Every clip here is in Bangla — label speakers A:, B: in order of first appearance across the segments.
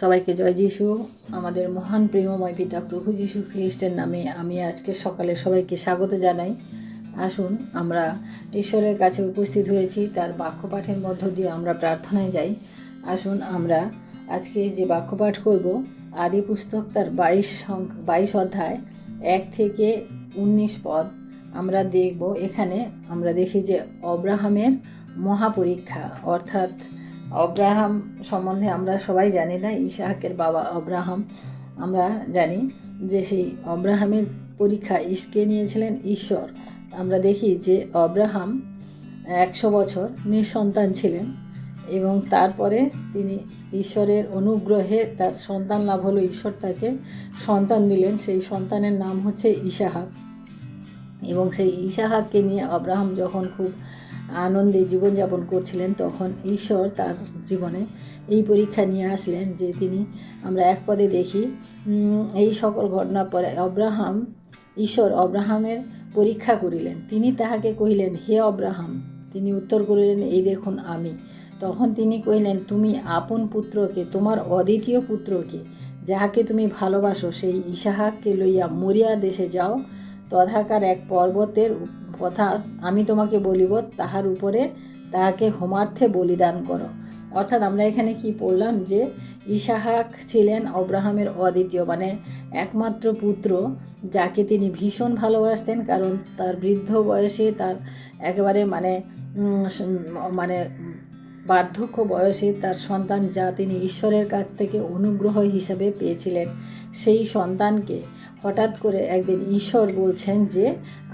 A: সবাইকে জয় যিশু। আমাদের মহান প্রেমময় পিতা প্রভু যিশু খ্রিস্টের নামে আমি আজকে সকালে সবাইকে স্বাগত জানাই। আসুন, আমরা ঈশ্বরের কাছে উপস্থিত হয়েছি, তার বাক্য পাঠের মধ্য দিয়ে আমরা প্রার্থনায় যাই। আসুন, আমরা আজকে যে বাক্য পাঠ করব, আদি পুস্তক তার বাইশ বাইশ অধ্যায়, এক থেকে উনিশ পদ। আমরা দেখব, এখানে আমরা দেখি যে অব্রাহামের মহাপরীক্ষা, অর্থাৎ অব্রাহাম সম্বন্ধে আমরা সবাই জানি না ইসাহাকের বাবা অব্রাহাম। আমরা জানি যে সেই অব্রাহামের পরীক্ষা ইসকে নিয়েছিলেন ঈশ্বর। আমরা দেখি যে অব্রাহাম একশো বছর নিঃসন্তান ছিলেন এবং তারপরে তিনি ঈশ্বরের অনুগ্রহে তার সন্তান লাভ হলো, ঈশ্বর তাকে সন্তান দিলেন। সেই সন্তানের নাম হচ্ছে ইসাহাক এবং সেই ইসাহাককে নিয়ে অব্রাহাম যখন খুব আনন্দে জীবনযাপন করছিলেন, তখন ঈশ্বর তার জীবনে এই পরীক্ষা নিয়ে আসলেন যে তিনি, আমরা এক পদে দেখি এই সকল ঘটনার পরে অব্রাহাম, ঈশ্বর অব্রাহামের পরীক্ষা করিলেন। তিনি তাহাকে কহিলেন, হে অব্রাহাম, তিনি উত্তর করিলেন, এই দেখুন আমি। তখন তিনি কহিলেন, তুমি আপন পুত্রকে, তোমার অদ্বিতীয় পুত্রকে, যাহাকে তুমি ভালোবাসো, সেই ইসাহাককে লইয়া মরিয়া দেশে যাও। তথাকার এক পর্বতের কথা আমি তোমাকে বলিব, তাহার উপরে তাহাকে হোমার্থে বলিদান করো। অর্থাৎ আমরা এখানে কি পড়লাম যে, ইসাহাক ছিলেন অব্রাহামের অদ্বিতীয় মানে একমাত্র পুত্র যাকে তিনি ভীষণ ভালোবাসতেন, কারণ তার বৃদ্ধ বয়সে তার একেবারে মানে মানে বার্ধক্য বয়সে তার সন্তান যা তিনি ঈশ্বরের কাছ থেকে অনুগ্রহ হিসাবে পেয়েছিলেন, সেই সন্তানকে হঠাৎ করে একদিন ঈশ্বর বলছেন যে,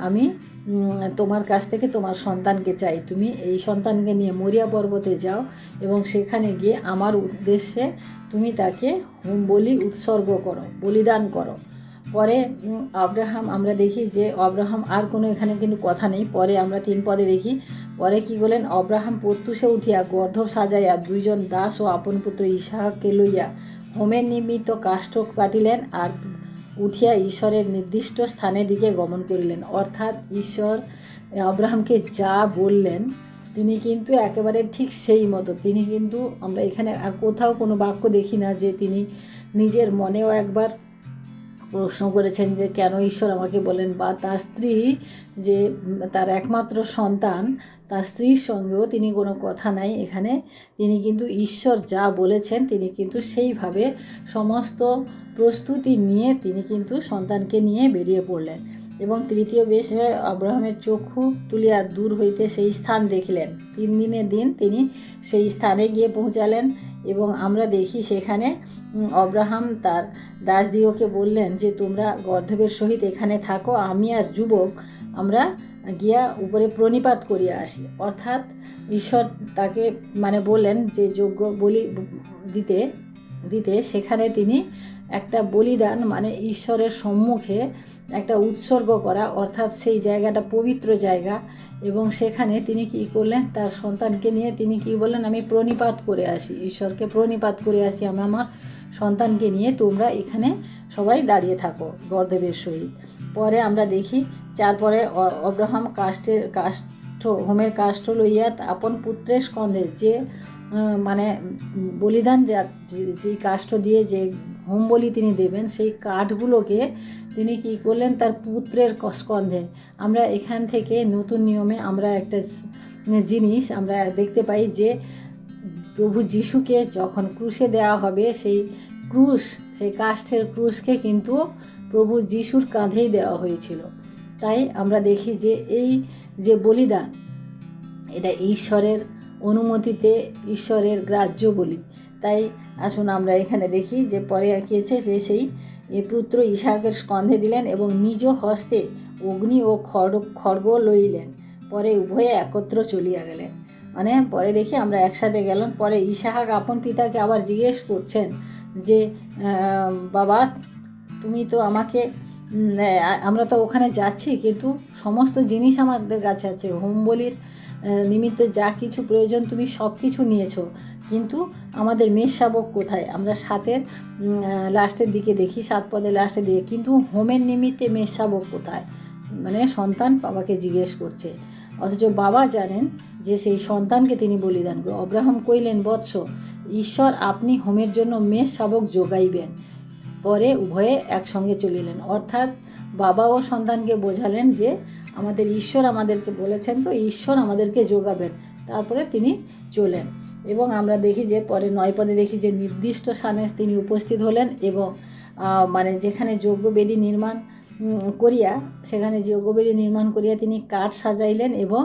A: আমি তোমার কাছ থেকে তোমার সন্তানকে চাই। তুমি এই সন্তানকে নিয়ে মরিয়া পর্বতে যাও এবং সেখানে গিয়ে আমার উদ্দেশ্যে তুমি তাকে হোম বলি উৎসর্গ করো, বলিদান করো। পরে আব্রাহাম, আমরা দেখি যে অব্রাহাম আর কোনো এখানে কিন্তু কথা নেই। পরে আমরা তিন পদে দেখি, পরে কি বলেন অব্রাহাম প্রত্যুষে উঠিয়া গর্ধব সাজাইয়া দুইজন দাস ও আপন পুত্র ইসাহাককে লইয়া হোমের নিমিত্ত কাষ্ঠ কাটিলেন আর উঠিয়া ঈশ্বরের নির্দিষ্ট স্থানের দিকে গমন করিলেন। অর্থাৎ ঈশ্বর আব্রাহামকে যা বললেন, তিনি কিন্তু একেবারে ঠিক সেই মতো। তিনি কিন্তু, আমরা এখানে আর কোথাও কোনো বাক্য দেখি না যে তিনি নিজের মনেও একবার প্রশ্ন করেছেন যে কেন ঈশ্বর আমাকে বলেন বা তার স্ত্রী যে তার একমাত্র সন্তান, তার স্ত্রীর সঙ্গেও তিনি কোনো কথা নাই। এখানে তিনি কিন্তু ঈশ্বর যা বলেছেন, তিনি কিন্তু সেইভাবে সমস্ত প্রস্তুতি নিয়ে তিনি কিন্তু সন্তানকে নিয়ে বেরিয়ে পড়লেন এবং তৃতীয় বিষয়ে, আব্রাহামের চক্ষু তুলিয়া দূর হইতে সেই স্থান দেখিলেন। তিন দিনের দিন তিনি সেই স্থানে গিয়ে পৌঁছালেন এবং আমরা দেখি সেখানে অব্রাহাম তার দাসদিগকে বললেন যে, তোমরা গর্ধবের সহিত এখানে থাকো, আমি আর যুবক, আমরা গিয়া উপরে প্রণিপাত করিয়া আসি। অর্থাৎ ঈশ্বর তাকে মানে বললেন যে যোগ্য বলি দিতে দিতে সেখানে তিনি একটা বলিদান মানে ঈশ্বরের সম্মুখে একটা উৎসর্গ করা, অর্থাৎ সেই জায়গাটা পবিত্র জায়গা। এবং সেখানে তিনি কি করলেন, তার সন্তানকে নিয়ে তিনি কি বললেন, আমি প্রণিপাত করে আসি, ঈশ্বরকে প্রণিপাত করে আসি আমি আমার সন্তানকে নিয়ে তোমরা এখানে সবাই দাঁড়িয়ে থাকো গর্দেবের সহিত। পরে আমরা দেখি অ- অব্রাহাম কাষ্টের কাষ্ঠ, হোমের কাষ্ঠ লইয়া আপন পুত্রের স্কন্ধে যে মানে বলিদান যা কাষ্ঠ দিয়ে যে হোম বলি তিনি দেবেন, সেই কাঠগুলোকে তিনি কি করলেন, তার পুত্রের স্কন্ধে। আমরা এখান থেকে নতুন নিয়মে আমরা একটা জিনিস আমরা দেখতে পাই যে প্রভু যিশুকে যখন ক্রুশে দেওয়া হবে, সেই ক্রুশ, সেই কাষ্ঠের ক্রুশকে কিন্তু প্রভু যিশুর কাঁধেই দেওয়া হয়েছিল। তাই আমরা দেখি যে এই যে বলিদান, এটা ঈশ্বরের অনুমতিতে, ঈশ্বরের গ্রাহ্য বলি। তাই আসুন আমরা এখানে দেখি যে পরে আঁকিয়েছে যে সেই পুত্র ইসাহাকের স্কন্ধে দিলেন এবং নিজ হস্তে অগ্নি ও খড়গ খড়গ লইলেন। পরে উভয়ে একত্র চলিয়া গেলেন। মানে পরে দেখি আমরা একসাথে গেলাম। পরে ইসাহাক আপন পিতাকে আবার জিজ্ঞেস করছেন যে বাবা, তুমি তো আমাকে আমরা তো ওখানে যাচ্ছি, কিন্তু সমস্ত জিনিস আমাদের কাছে আছে। হোম বলির নিমিত্ত যা কিছু প্রয়োজন তুমি সব কিছু নিয়েছো। কিন্তু আমাদের মেষ শাবক কোথায়? আমরা সাতের লাস্টের দিকে দেখি, সাত পদের লাস্টের দিকে। কিন্তু হোমের নিমিত্তে মেষ শাবক কোথায়? মানে সন্তান বাবাকে জিজ্ঞেস করছে। অথচ বাবা জানেন যে সেই সন্তানকে তিনি বলিদান করে অব্রাহম কইলেন, বৎস, ঈশ্বর আপনি হোমের জন্য মেষ শাবক যোগাইবেন। পরে উভয়ে একসঙ্গে চলিলেন। অর্থাৎ বাবা ও সন্তানকে বোঝালেন যে আমাদের ঈশ্বর আমাদেরকে বলেছেন তো ঈশ্বর আমাদেরকে যোগাবেন। তারপরে তিনি চলেন। এবং আমরা দেখি যে পরে নয় পদে দেখি যে নির্দিষ্ট স্থানে তিনি উপস্থিত হলেন এবং মানে যেখানে যজ্ঞবেদী নির্মাণ করিয়া, সেখানে যজ্ঞবেদী নির্মাণ করিয়া তিনি কাঠ সাজাইলেন এবং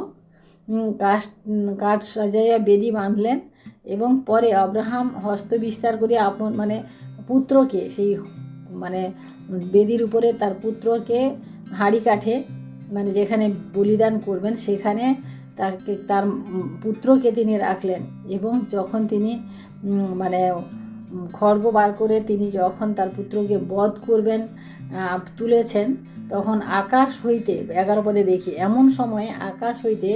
A: কাঠ কাঠ সাজাইয়া বেদি বাঁধলেন এবং পরে আব্রাহাম হস্ত বিস্তার করিয়া আপন মানে পুত্রকে, সেই মানে বেদির উপরে তার পুত্রকে হাঁড়ি কাঠে মানে যেখানে বলিদান করবেন, সেখানে তাকে তার পুত্রকে তিনি রাখলেন এবং যখন তিনি মানে খড়গ বার করে তিনি যখন তার পুত্রকে বধ করবেন তুলেছেন, তখন আকাশ হইতে, এগারো পদে দেখি, এমন সময়ে আকাশ হইতে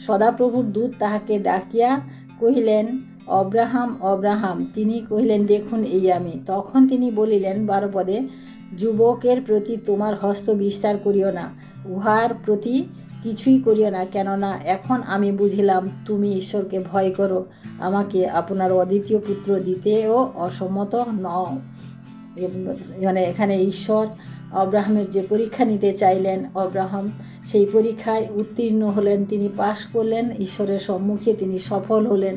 A: সদাপ্রভুর দূত তাহাকে ডাকিয়া কহিলেন, অব্রাহাম অব্রাহাম। তিনি কহিলেন, দেখুন এই আমি। তখন তিনি বলিলেন, বারো পদে যুবকের প্রতি তোমার হস্ত বিস্তার করিও না, উহার প্রতি কিছুই করিও না, কেননা এখন আমি বুঝিলাম তুমি ঈশ্বরকে ভয় করো, আমাকে আপনার অদ্বিতীয় পুত্র দিতেও অসম্মত নও। মানে এখানে ঈশ্বর অব্রাহামের যে পরীক্ষা নিতে চাইলেন অব্রাহাম সেই পরীক্ষায় উত্তীর্ণ হলেন, তিনি পাশ করলেন, ঈশ্বরের সম্মুখে তিনি সফল হলেন।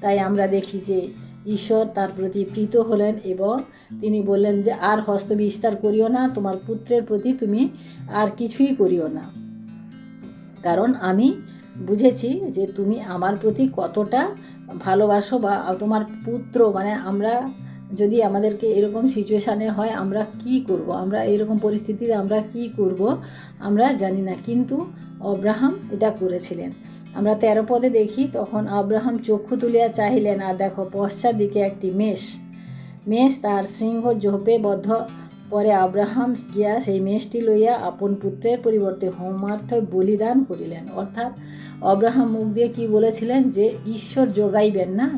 A: তাই আমরা দেখি যে ঈশ্বর তার প্রতি প্রীত হলেন এবং তিনি বললেন যে, আর হস্ত বিস্তার করিও না, তোমার পুত্রের প্রতি তুমি আর কিছুই করিও না। কারণ আমি বুঝেছি যে তুমি আমার প্রতি কতটা ভালোবাসো বা তোমার পুত্র মানে আমরা যদি আমাদেরকে এরকম সিচুয়েশানে হয়, আমরা কি করব? আমরা এরকম পরিস্থিতিতে আমরা কি করব? আমরা জানি না। কিন্তু অব্রাহাম এটা করেছিলেন। আমরা তেরো পদে দেখি, তখন আব্রাহাম চক্ষু তুলিয়া চাহিলেন, আর দেখো, পশ্চাৎ দিকে একটি মেষ। মেষ তার সিংহ জোপে বদ্ধ। পরে আব্রাহাম গিয়া সেই মেষটি লইয়া আপন পুত্রের পরিবর্তে হোমার্থ বলিদান করিলেন। অর্থাৎ অব্রাহাম মুখ দিয়ে কি বলেছিলেন যে, ঈশ্বর যোগাইবেন না?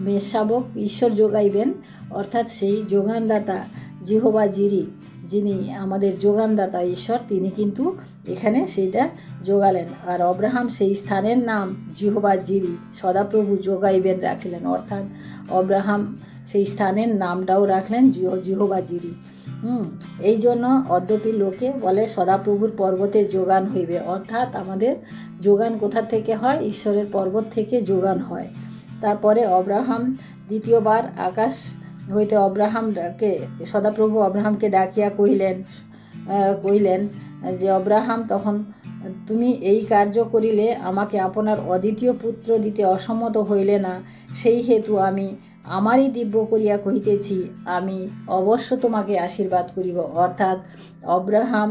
A: মেষ শাবক, ঈশ্বর যোগাইবেন অর্থাৎ সেই যোগানদাতা জিহবা জিরি। যিনি আমাদের যোগানদাতা ঈশ্বর তিনি কিন্তু এখানে সেইটা যোগালেন। আর অব্রাহাম সেই স্থানের নাম জিহবা জিরি সদাপ্রভু যোগাইবেন রাখলেন। অর্থাৎ অব্রাহাম সেই স্থানের নামটাও রাখলেন জিহ জিহবা জিরি। হুম এই জন্য অদ্যপি লোকে বলে সদাপ্রভুর পর্বতে যোগান হইবে। অর্থাৎ আমাদের যোগান কোথা থেকে হয়? ঈশ্বরের পর্বত থেকে যোগান হয়। তারপরে অব্রাহাম দ্বিতীয়বার আকাশ হইতে অব্রাহামকে, সদাপ্রভু অব্রাহামকে ডাকিয়া কহিলেন কহিলেন যে, অব্রাহাম, তখন তুমি এই কার্য করিলে আমাকে আপনার অদ্বিতীয় পুত্র দিতে অসম্মত হইলে না। সেই হেতু আমি আমারই দিব্য করিয়া কহিতেছি, আমি অবশ্য তোমাকে আশীর্বাদ করিব। অর্থাৎ অব্রাহাম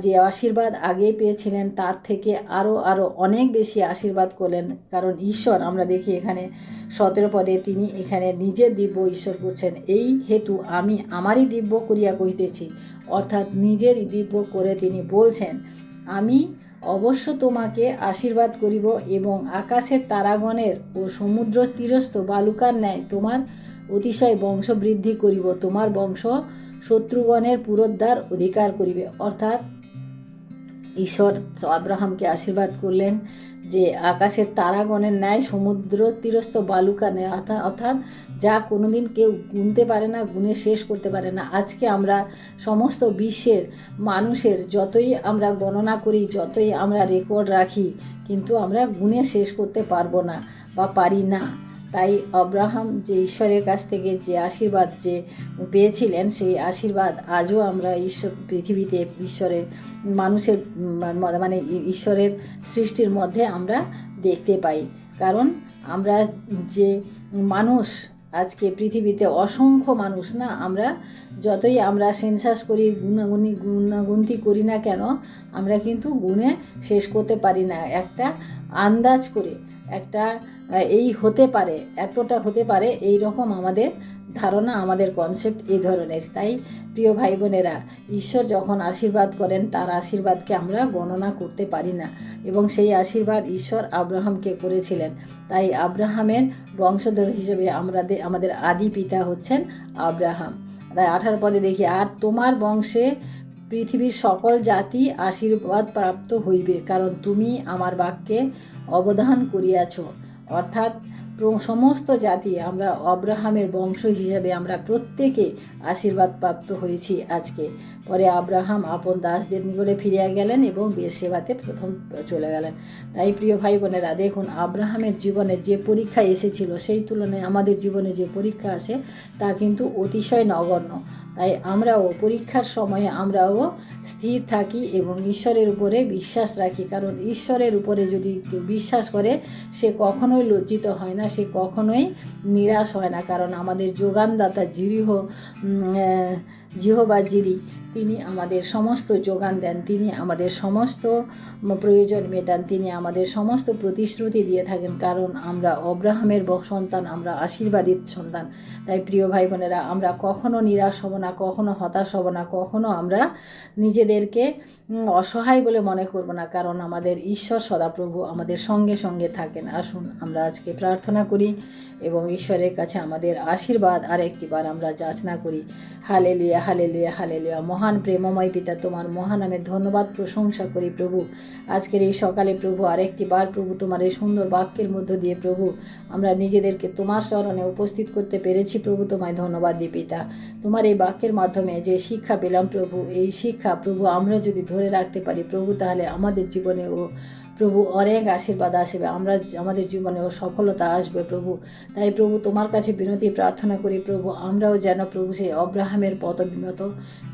A: যে আশীর্বাদ আগে পেয়েছিলেন, তার থেকে আরও আরও অনেক বেশি আশীর্বাদ করলেন। কারণ ঈশ্বর, আমরা দেখি এখানে সতেরো পদে তিনি এখানে নিজের দিব্য ঈশ্বর করছেন। এই হেতু আমি আমারই দিব্য করিয়া কহিতেছি, অর্থাৎ নিজেরই দিব্য করে তিনি বলছেন, আমি অবশ্য তোমাকে আশীর্বাদ করিব এবং আকাশের তারাগণের ও সমুদ্র তীরস্থ বালুকার ন্যায় তোমার অতিশয় বংশ বৃদ্ধি করিব। তোমার বংশ শত্রুগণের পুরোদ্ধার অধিকার করিবে। অর্থাৎ ঈশ্বর আব্রাহামকে আশীর্বাদ করলেন যে আকাশের তারাগণের ন্যায় সমুদ্র তীরস্থ বালুকা নেয় অর্থাৎ যা কোনোদিন কেউ গুনতে পারে না, গুনে শেষ করতে পারে না। আজকে আমরা সমস্ত বিশ্বের মানুষের যতই আমরা গণনা করি, যতই আমরা রেকর্ড রাখি, কিন্তু আমরা গুনে শেষ করতে পারব না বা পারি না। তাই অব্রাহাম যে ঈশ্বরের কাছ থেকে যে আশীর্বাদ যে পেয়েছিলেন, সেই আশীর্বাদ আজও আমরা ঈশ্বর, পৃথিবীতে ঈশ্বরের মানুষের মানে ঈশ্বরের সৃষ্টির মধ্যে আমরা দেখতে পাই। কারণ আমরা যে মানুষ, আজকে পৃথিবীতে অসংখ্য মানুষ না, আমরা যতই আমরা সেন্সাস করি গুণাগুনি গুণাগুন্তি করি না কেন, আমরা কিন্তু গুণে শেষ করতে পারি না। একটা আন্দাজ করে একটা এই হতে পারে, এতটা হতে পারে এই রকম আমাদের ধারণা, আমাদের কনসেপ্ট এই ধরনের। তাই প্রিয় ভাই বোনেরা ঈশ্বর যখন আশীর্বাদ করেন, তার আশীর্বাদকে আমরা গণনা করতে পারি না। এবং সেই আশীর্বাদ ঈশ্বর আব্রাহামকে করেছিলেন। তাই আব্রাহামের বংশধর হিসেবে আমরা আমাদের আদি পিতা হচ্ছেন আব্রাহাম। তাই আঠারো পদে দেখি, আর তোমার বংশে পৃথিবীর সকল জাতি আশীর্বাদ প্রাপ্ত হইবে, কারণ তুমি আমার বাক্যে অবদান করিয়াছ। অর্থাৎ সমস্ত জাতি আমরা অব্রাহামের বংশ হিসাবে আমরা প্রত্যেকে আশীর্বাদ প্রাপ্ত হয়েছি আজকে। পরে আব্রাহাম আপন দাসদের নিকটে ফিরিয়া গেলেন এবং সেবাতে প্রথম চলে গেলেন। তাই প্রিয় ভাই বোনেরা দেখুন, আব্রাহামের জীবনে যে পরীক্ষা এসেছিল, সেই তুলনায় আমাদের জীবনে যে পরীক্ষা আসে তা কিন্তু অতিশয় নগণ্য। তাই আমরাও পরীক্ষার সময়ে আমরাও স্থির থাকি এবং ঈশ্বরের উপরে বিশ্বাস রাখি। কারণ ঈশ্বরের উপরে যদি কেউ বিশ্বাস করে, সে কখনোই লজ্জিত হয় না, সে কখনোই নিরাশ হয় না। কারণ আমাদের যোগানদাতা, জিরিহ জিহবা তিনি আমাদের সমস্ত যোগান দেন, তিনি আমাদের সমস্ত প্রয়োজন মেটান, তিনি আমাদের সমস্ত প্রতিশ্রুতি দিয়ে থাকেন, কারণ আমরা অব্রাহামের সন্তান, আমরা আশীর্বাদিত সন্তান। তাই প্রিয় ভাই বোনেরা আমরা কখনো নিরাশ হব না, কখনো হতাশ হব না, কখনো আমরা নিজেদেরকে অসহায় বলে মনে করব না, কারণ আমাদের ঈশ্বর সদাপ্রভু আমাদের সঙ্গে সঙ্গে থাকেন। আসুন, আমরা আজকে প্রার্থনা করি এবং ঈশ্বরের কাছে আমাদের আশীর্বাদ আর একটিবার আমরা যাচনা করি। হালে লুয়া হালে লুয়া হালে লুয়া মহান প্রেমময় পিতা, তোমার মহান মহানামে ধন্যবাদ, প্রশংসা করি প্রভু। আজকের এই সকালে প্রভু, আরেকটি বার প্রভু তোমার এই সুন্দর বাক্যের মধ্য দিয়ে প্রভু, আমরা নিজেদেরকে তোমার স্মরণে উপস্থিত করতে পেরেছি প্রভু, তোমায় ধন্যবাদ দিই পিতা। তোমার এই বাক্যের মাধ্যমে যে শিক্ষা পেলাম প্রভু, এই শিক্ষা প্রভু, আমরা যদি ধরে রাখতে পারি প্রভু, তাহলে আমাদের জীবনেও প্রভু অনেক আশীর্বাদ আসবে। আমরা আমাদের জীবনেও সফলতা আসবে প্রভু। তাই প্রভু, তোমার কাছে বিনতি, প্রার্থনা করি প্রভু, আমরাও যেন প্রভু সেই অব্রাহামের পদ মতো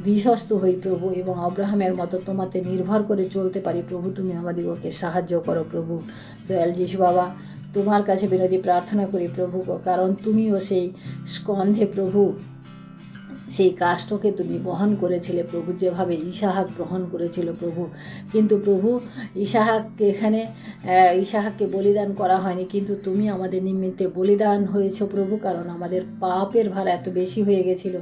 A: বিশ্বস্ত হই প্রভু এবং অব্রাহামের মতো তোমাতে নির্ভর করে চলতে পারি প্রভু। তুমি আমাদিগকে সাহায্য করো প্রভু। দয়াল যিশু বাবা, তোমার কাছে বিনতি, প্রার্থনা করি প্রভু কারণ তুমিও সেই স্কন্ধে প্রভু সেই কাষ্টকে তুমি বহন করেছিলে প্রভু যেভাবে ইসাহাক গ্রহণ করেছিল প্রভু। কিন্তু প্রভু ইসাহাককে এখানে আহ, ইসাহাককে বলিদান করা হয়নি কিন্তু তুমি আমাদের নিমিত্তে বলিদান হয়েছো প্রভু কারণ আমাদের পাপের ভার এত বেশি হয়ে গেছিল।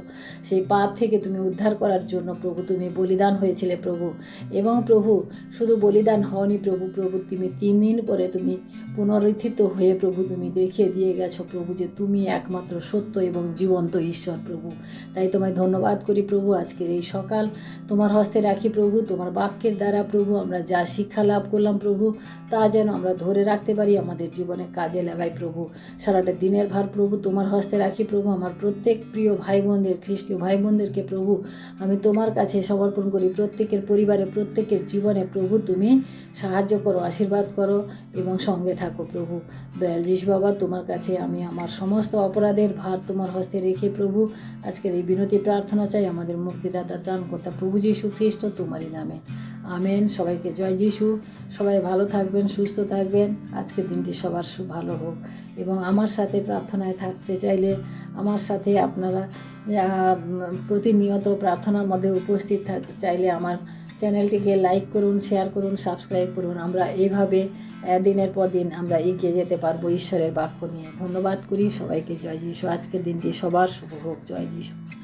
A: সেই পাপ থেকে তুমি উদ্ধার করার জন্য প্রভু তুমি বলিদান হয়েছিলে প্রভু। এবং প্রভু শুধু বলিদান হওনি প্রভু প্রভু তুমি তিন দিন পরে তুমি পুনরুত্থিত হয়ে প্রভু তুমি দেখিয়ে দিয়ে গেছো প্রভু যে তুমি একমাত্র সত্য এবং জীবন্ত ঈশ্বর প্রভু। তাই তোমায় ধন্যবাদ করি প্রভু আজকের এই সকাল। তোমার হস্তে রাখি প্রভু, তোমার বাক্যের দ্বারা প্রভু, আমরা যা শিক্ষা লাভ করলাম প্রভু, তা যেন আমরা ধরে রাখতে পারি, আমাদের জীবনে কাজে লাগাই প্রভু। সারাটা দিনের ভার প্রভু, তোমার হস্তে রাখি প্রভু, আমার প্রত্যেক প্রিয় ভাই বোনদের খ্রিস্টীয় ভাই বোনদেরকে প্রভু, আমি তোমার কাছে সমর্পণ করি, প্রত্যেকের পরিবারে, প্রত্যেকের জীবনে প্রভু, তুমি সাহায্য করো, আশীর্বাদ করো এবং সঙ্গে থাকো প্রভু। দয়াল বাবা, তোমার কাছে আমি আমার সমস্ত অপরাধের ভার তোমার হস্তে রেখে প্রভু, আজকের এই বিনতি প্রার্থনা চাই আমাদের মুক্তিদাতা ত্রাণকর্তা প্রভু যীশু খ্রিস্ট তোমারই নামে। আমেন। সবাইকে জয় যিশু। সবাই ভালো থাকবেন সুস্থ থাকবেন। আজকের দিনটি সবার ভালো হোক। এবং আমার সাথে প্রার্থনায় থাকতে চাইলে আমার সাথে আপনারা প্রতিনিয়ত প্রার্থনার মধ্যে উপস্থিত থাকতে চাইলে আমার চ্যানেলটিকে লাইক করুন শেয়ার করুন সাবস্ক্রাইব করুন। আমরা এইভাবে আহ, দিনের পর দিন আমরা এগিয়ে যেতে পারব ঈশ্বরের বাক্য নিয়ে। ধন্যবাদ করি। সবাইকে জয় যিশু। আজকের দিনটি সবার শুভ হোক। জয় যিশু।